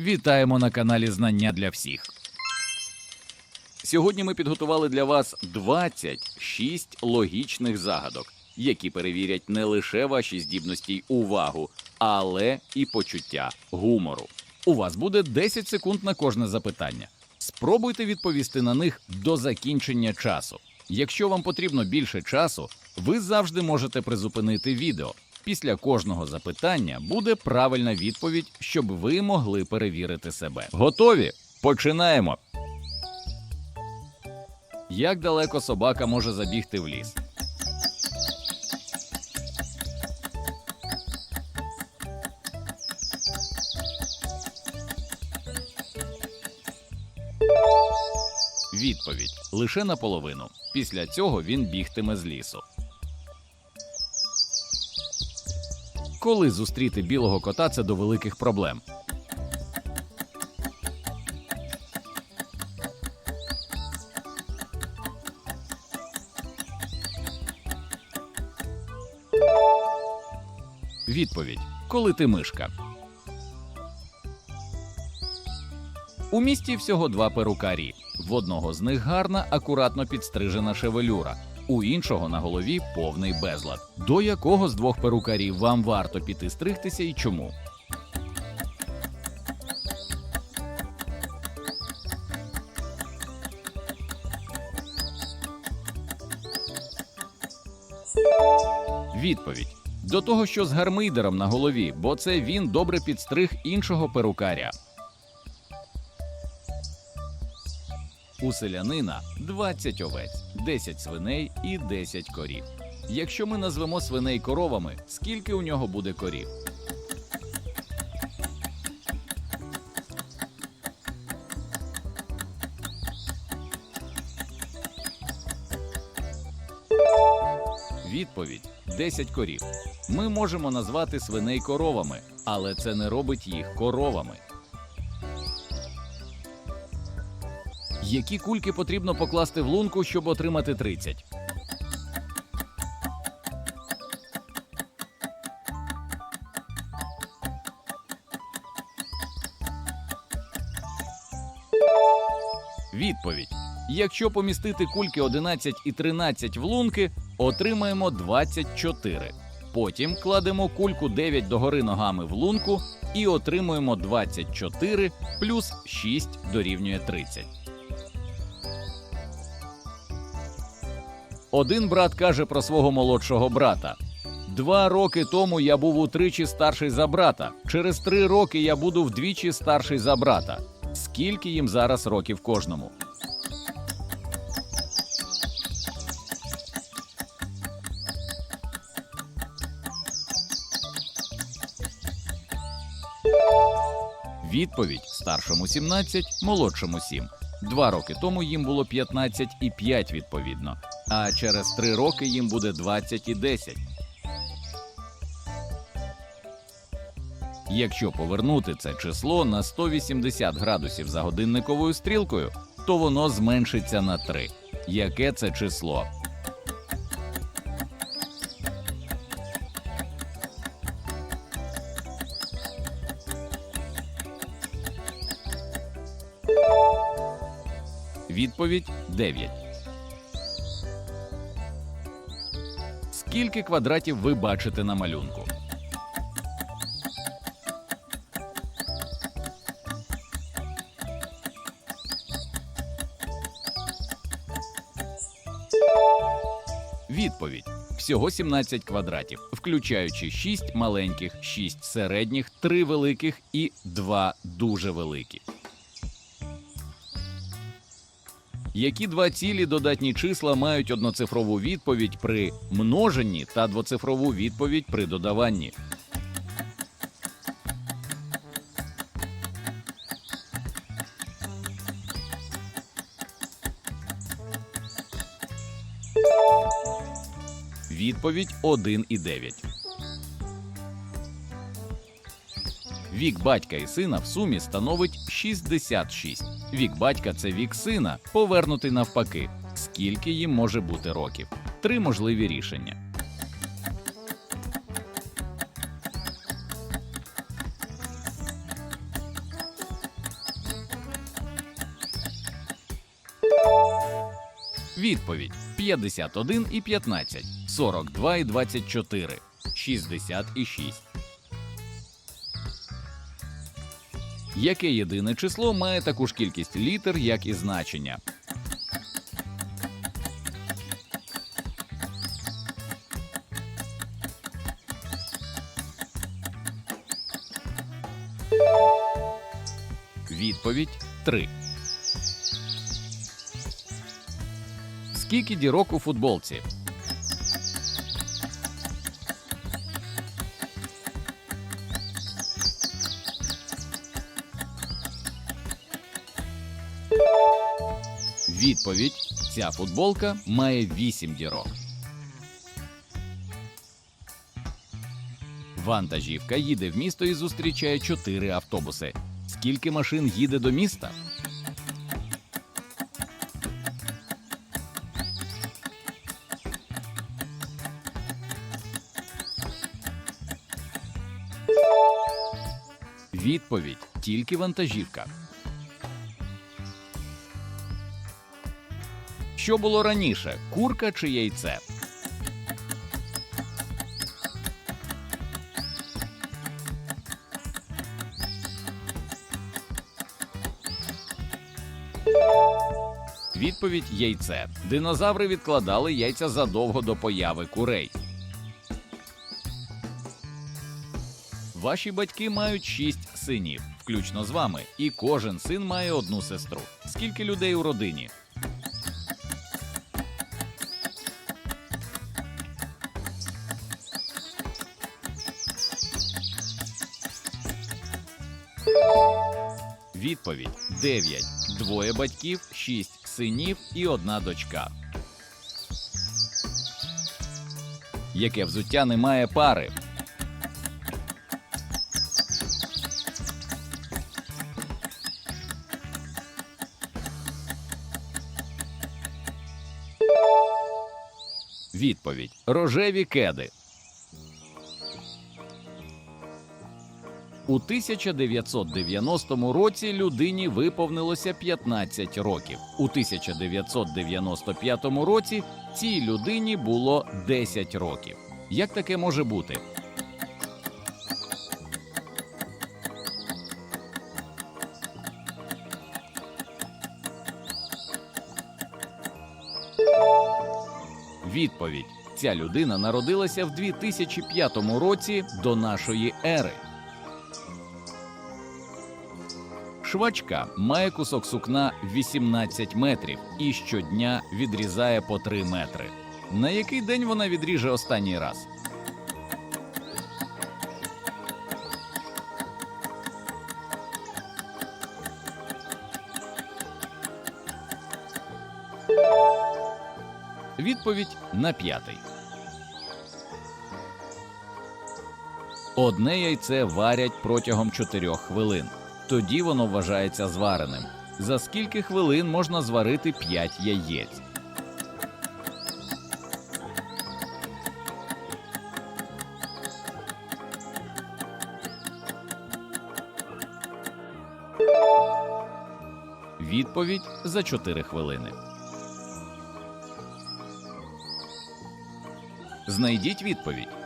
Вітаємо на каналі Знання для всіх. Сьогодні ми підготували для вас 26 логічних загадок, які перевірять не лише ваші здібності й увагу, але і почуття гумору. У вас буде 10 секунд на кожне запитання. Спробуйте відповісти на них до закінчення часу. Якщо вам потрібно більше часу, ви завжди можете призупинити відео. Після кожного запитання буде правильна відповідь, щоб ви могли перевірити себе. Готові? Починаємо. Як далеко собака може забігти в ліс? Відповідь лише наполовину. Після цього він бігтиме з лісу. Коли зустріти білого кота це до великих проблем. Відповідь: Коли ти мишка. У місті всього два перукарі. В одного з них гарна, акуратно підстрижена шевелюра, у іншого на голові повний безлад. До якого з двох перукарів вам варто піти стригтися і чому? Відповідь до того, що з гармидером на голові, бо це він добре підстриг іншого перукаря. У селянина 20 овець, 10 свиней і 10 корів. Якщо ми назвемо свиней коровами, скільки у нього буде корів? Відповідь 10 корів. Ми можемо назвати свиней коровами, але це не робить їх коровами. Які кульки потрібно покласти в лунку, щоб отримати 30? Відповідь: Якщо помістити кульки 11 і 13 в лунки, отримаємо 24. Потім кладемо кульку 9 догори ногами в лунку і отримуємо 24 плюс 6 дорівнює 30. Один брат каже про свого молодшого брата: Два роки тому я був утричі старший за брата. Через три роки я буду вдвічі старший за брата. Скільки їм зараз років кожному? Відповідь старшому 17, молодшому 7. Два роки тому їм було 15 і 5 відповідно, а через 3 роки їм буде 20 і 10. Якщо повернути це число на 180 градусів за годинниковою стрілкою, то воно зменшиться на 3. Яке це число? Відповідь 9. Скільки квадратів ви бачите на малюнку? Відповідь: всього 17 квадратів, включаючи 6 маленьких, 6 середніх, 3 великих і 2 дуже великі. Які два цілі додатні числа мають одноцифрову відповідь при множенні та двоцифрову відповідь при додаванні? Відповідь 1 і 9. Вік батька і сина в сумі становить 66. Вік батька це вік сина, повернутий навпаки. Скільки їм може бути років? Три можливі рішення. Відповідь 51 і 15, 42 і 24, 60 і 6. Яке єдине число має таку ж кількість літер, як і значення? Відповідь 3. Скільки дірок у футболці? Відповідь: ця футболка має 8 дірок. Вантажівка їде в місто і зустрічає 4 автобуси. Скільки машин їде до міста? Відповідь тільки вантажівка. Що було раніше: курка чи яйце? Відповідь яйце. Динозаври відкладали яйця задовго до появи курей. Ваші батьки мають шість синів, включно з вами, і кожен син має одну сестру. Скільки людей у родині? Відповідь 9. Двоє батьків, 6 синів і одна дочка. Яке взуття не має пари? Відповідь рожеві кеди. У 1990 році людині виповнилося 15 років. У 1995 році цій людині було 10 років. Як таке може бути? Відповідь: ця людина народилася в 2005 році до нашої ери. Швачка має кусок сукна 18 метрів і щодня відрізає по 3 метри. На який день вона відріже останній раз? Відповідь на п'ятий. Одне яйце варять протягом 4 хвилин. Тоді воно вважається звареним. За скільки хвилин можна зварити 5 яєць? Відповідь за 4 хвилини. Знайдіть відповідь.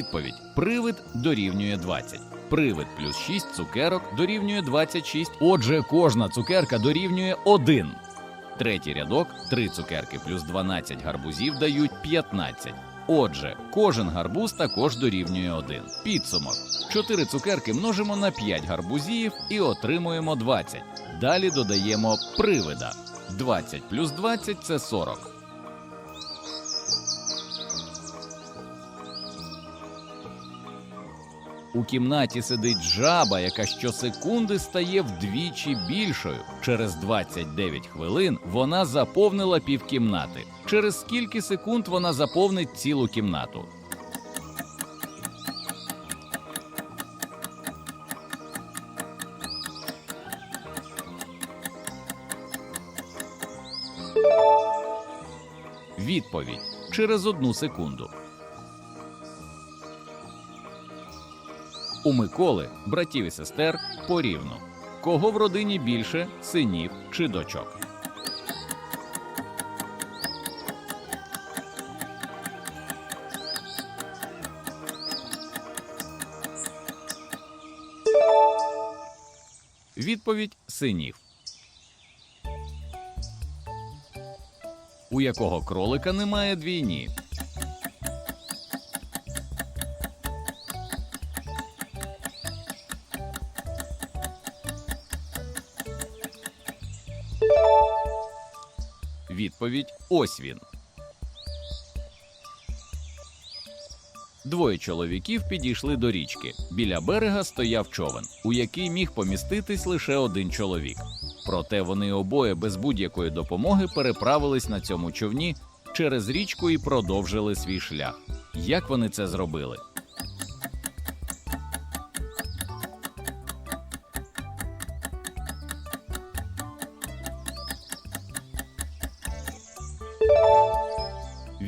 Відповідь: привид дорівнює 20. Привид плюс 6 цукерок дорівнює 26. Отже, кожна цукерка дорівнює 1. Третій рядок 3 цукерки плюс 12 гарбузів дають 15. Отже, кожен гарбуз також дорівнює 1. Підсумок: 4 цукерки множимо на 5 гарбузів і отримуємо 20. Далі додаємо привида. 20 плюс 20 це 40. У кімнаті сидить жаба, яка щосекунди стає вдвічі більшою. Через 29 хвилин вона заповнила півкімнати. Через скільки секунд вона заповнить цілу кімнату? Відповідь через одну секунду. У Миколи, братів і сестер порівну. Кого в родині більше синів чи дочок? Відповідь синів. У якого кролика немає двійні? Відповідь ось він. Двоє чоловіків підійшли до річки. Біля берега стояв човен, у який міг поміститись лише один чоловік. Проте вони обоє без будь-якої допомоги переправились на цьому човні через річку і продовжили свій шлях. Як вони це зробили?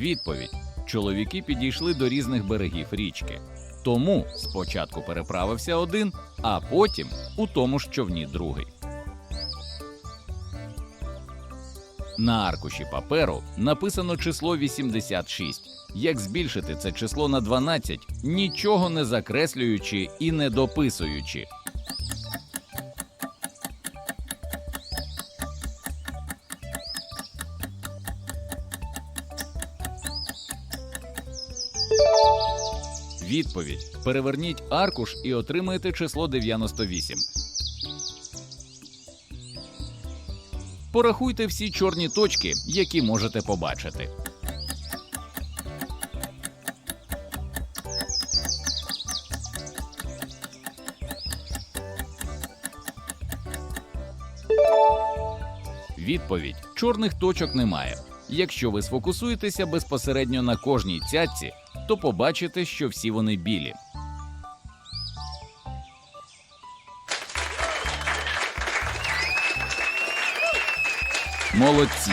Відповідь: чоловіки підійшли до різних берегів річки. Тому спочатку переправився один, а потім у тому ж човні другий. На аркуші паперу написано число 86. Як збільшити це число на 12, нічого не закреслюючи і не дописуючи. Відповідь: переверніть аркуш і отримаєте число 98. Порахуйте всі чорні точки, які можете побачити. Відповідь: чорних точок немає. Якщо ви сфокусуєтеся безпосередньо на кожній цятці, то побачите, що всі вони білі. Молодці!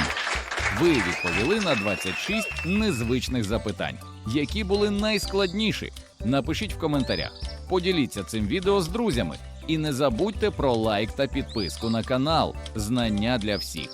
Ви відповіли на 26 незвичних запитань, які були найскладніші. Напишіть в коментарях, поділіться цим відео з друзями і не забудьте про лайк та підписку на канал Знання для всіх.